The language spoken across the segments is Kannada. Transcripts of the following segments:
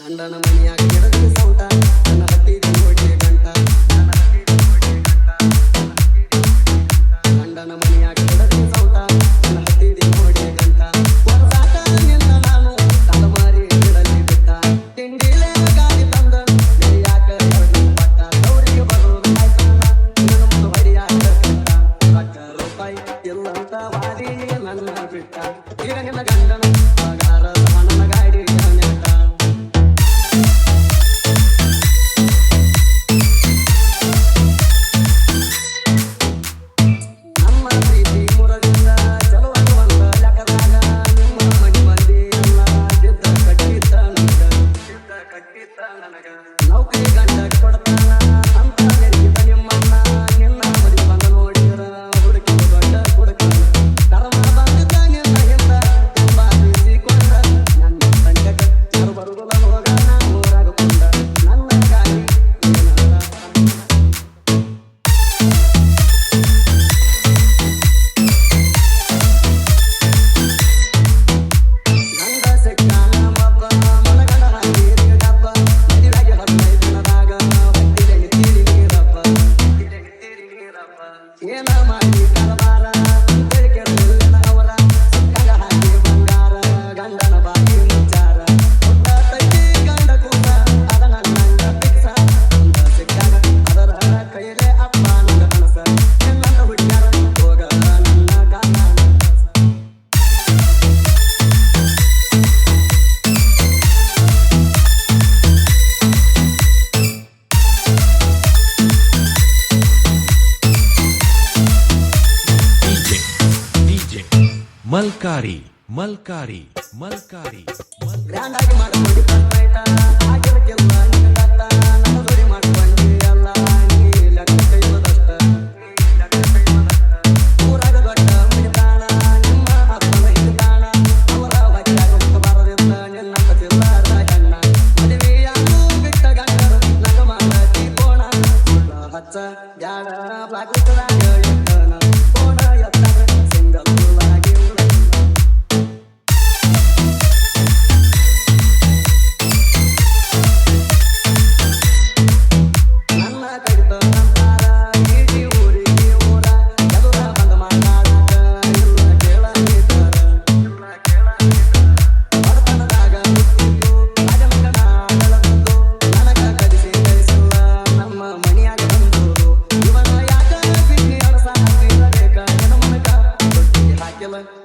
ಗಂಡನ ಮನೆಯಾಗಿ ಎಡಕ್ಕೆ ಸೌಟ? ನನ್ನ ಹತ್ತಿರ ನೋಡಿ Yeah, no, man, you got a man. ಮಲ್ಕಾರಿ ಮಲ್ಕಾರಿ ಮಲ್ಕಾರಿ. ಬ್ಯಾಡ ಬ್ಲಾಕ್ ಬೋಣ ಎತ್ತ ಸಿಂಗಲ್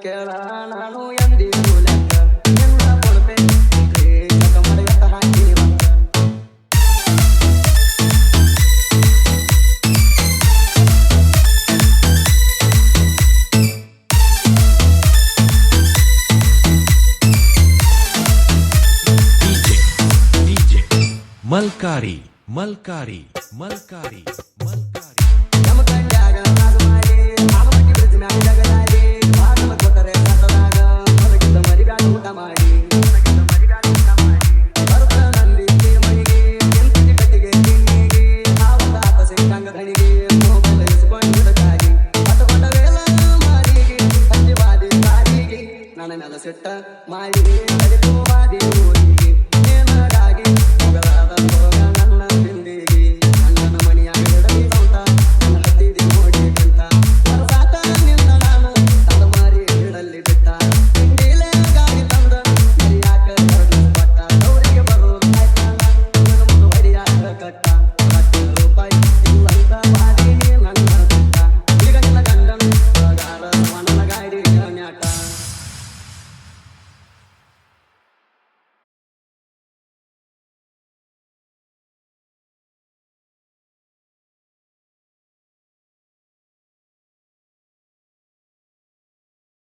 ಕೆಳ ನಾನು ಎಂದಿಗೂ ಲೆಕ್ಕ ಎಲ್ಲ ಕೊಡ್ತೆ ಕಮಡೆಯತ್ತ ಹಾಕಿ ಬಂದ ಮಲ್ಕಾರಿ ಮಲ್ಕಾರಿ ಮಲ್ಕಾರಿ ಮಲ್ಕಾರಿ ನಮ್ಮ ಕಂಡಾಗ ನಾಗಮಾರಿ ನಾಗಮಟ್ಟಿ ಬ್ರಿಡ್ಜ್ ಮ್ಯಾಗ செட்ட மாளிகை